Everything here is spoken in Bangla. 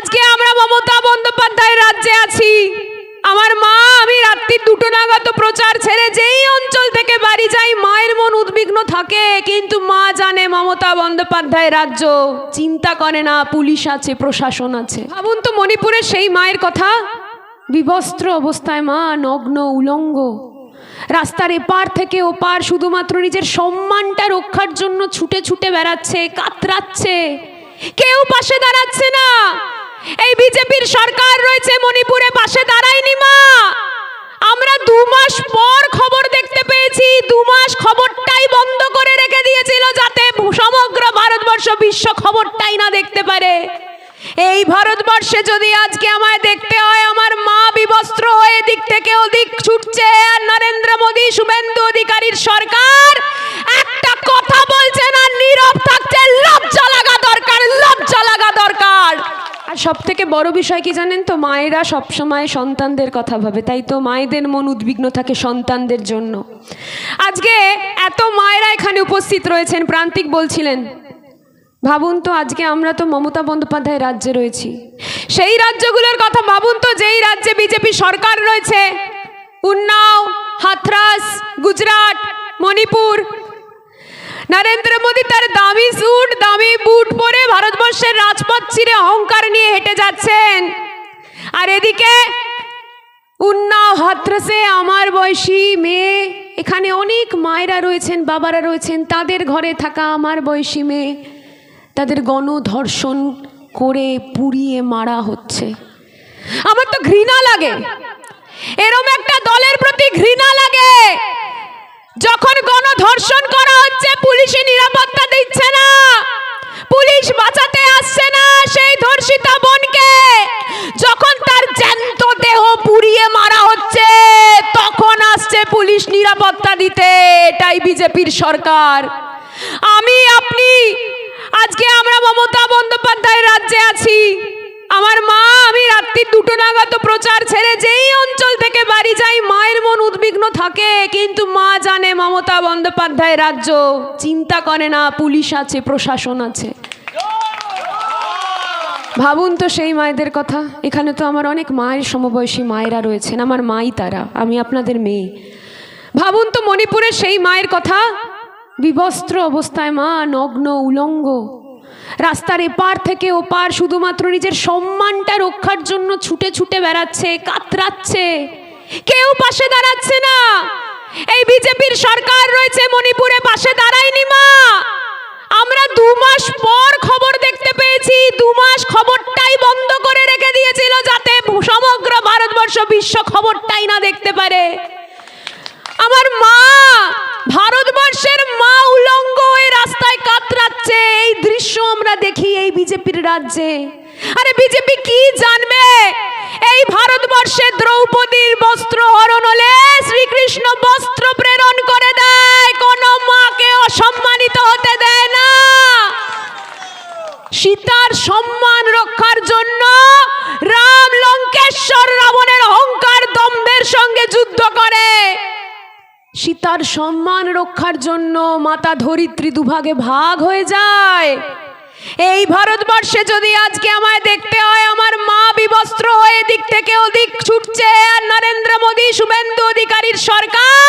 আজকে আমরা মমতা বন্দ্যোপাধ্যায় রাজ্যে আছি। আমার মা, আমি রাত্রি দুটো নাগাদ প্রচার ছেড়ে যেই অঞ্চল থেকে বাড়ি যাই, মায়ের মন উদ্বিগ্ন থাকে। কিন্তু মা জানে মমতা বন্দ্যোপাধ্যায় রাজ্য। চিন্তা করে না, পুলিশ আছে, প্রশাসন আছে। ভাবুন তো মণিপুরের সেই মায়ের কথা। বিবস্ত্র অবস্থায় মা, নগ্ন, উলঙ্গ। রাস্তার এপার থেকে ওপার শুধুমাত্র নিজের সম্মানটা রক্ষার জন্য ছুটে ছুটে বেড়াচ্ছে, কাতরাচ্ছে। কেউ পাশে দাঁড়াচ্ছে না। এই বিজেপির সরকার রয়েছে মণিপুরে, পাশে দাঁড়ায়নি মা। আমরা দু মাস পর খবর দেখতে পেয়েছি, দু মাস খবরটাই বন্ধ করে রেখে দিয়েছিল যাতে সমগ্র ভারতবর্ষ বিশ্ব খবরটাই না দেখতে পারে। এই ভারতবর্ষে যদি আজকে আমায় দেখতে হয়, আমার মা বিবস্ত্র হয়ে দিক থেকে ওদিক ছুটছে। আর নরেন্দ্র মোদী শুভেন্দু অধিকারীর সরকার একটা কথা বলছে না নীরব থাকছে লজ্জা লাগা দরকার লজ্জা লাগা দরকার আর সব থেকে বড় বিষয় কি জানেন তো? মায়েরা সবসময় সন্তানদের কথা ভাবে, তাই তো? মায়েদের মন উদ্বিগ্ন থাকে সন্তানদের জন্য। আজকে এত মায়েরা এখানে উপস্থিত রয়েছেন, প্রান্তিক বলছিলেন, ভাবুন তো, আজকে আমরা তো মমতা বন্দ্যোপাধ্যায় রাজ্যে রয়েছি। সেই রাজ্যগুলোর কথা ভাবুন তো, যেই রাজ্যে বিজেপি সরকার রয়েছে, উন্নাও, হাথরাস, গুজরাট, মণিপুর। নরেন্দ্র মোদী তার দামি স্যুট হেঁটে যাচ্ছেন। আর এদিকে উন্নাও হাথরাসে আমার বয়সী মেয়ে, এখানে অনেক মায়েরা রয়েছেন, বাবারা রয়েছেন, তাদের ঘরে থাকা আমার বয়সী মেয়ে, তাদের গণধর্ষণ করে পুড়িয়ে মারা হচ্ছে। আমার তো ঘৃণা লাগে। এরম একটা দলের প্রতি ঘৃণা লাগে। যখন গণধর্ষণ করা হচ্ছে, পুলিশি নিরাপত্তা দিচ্ছে না। পুলিশ বাঁচাতে আসছে না সেই ধর্ষিতা। এটাই বিজেপির সরকার। আমি, আপনি, আজকে আমরা মমতা বন্দ্যোপাধ্যায় রাজ্যে আছি। আমার মা, আমি রাত্রি দুটো নাগাদ প্রচার ছেড়ে যেই অঞ্চল থেকে বাড়ি যাই, মায়ের মন উদ্বিগ্ন থাকে, কিন্তু মা জানে মমতা বন্দ্যোপাধ্যায় রাজ্য। চিন্তা করে না, পুলিশ আছে, প্রশাসন আছে। ভাবুন তো সেই মায়েদের কথা। এখানে তো আমার অনেক মায়ের সমবয়সী মায়েরা রয়েছেন, আমার মাই তারা, আমি আপনাদের মেয়ে। ভাবুন তো মণিপুরের সেই মায়ের কথা। বিবস্ত্র অবস্থায় মা, নগ্ন, উলঙ্গ। রাস্তার এপার থেকে ওপার শুধুমাত্র নিজের সম্মানটা রক্ষার জন্য ছুটে ছুটে বেড়াচ্ছে, কাতরাচ্ছে। কেউ পাশে দাঁড়াচ্ছে না। এই বিজেপির সরকার রয়েছে আমরা দেখি এই বিজেপির রাজ্যে। আরে বিজেপি কি জানবে? এই ভারতবর্ষে দ্রৌপদীর বস্ত্র হরণ হলে শ্রীকৃষ্ণ বস্ত্র প্রেরণ করে দেয়। কোন মাকে অসম্মানিত হতে দেয় না। সীতার সম্মান রক্ষার জন্য রাম লঙ্কেশ্বর রাবণের অহংকার দম্ভের সঙ্গে যুদ্ধ করে। সীতার সম্মান রক্ষার জন্য মাতা ধরিত্রী দুভাগে ভাগ হয়ে যায়। এই ভারতবর্ষে যদি আজকে আমায় দেখতে হয়, আমার মা বিবস্ত্র হয়ে দিক থেকে ওদিক ছুটছে। আর নরেন্দ্র মোদী শুভেন্দু অধিকারীর সরকার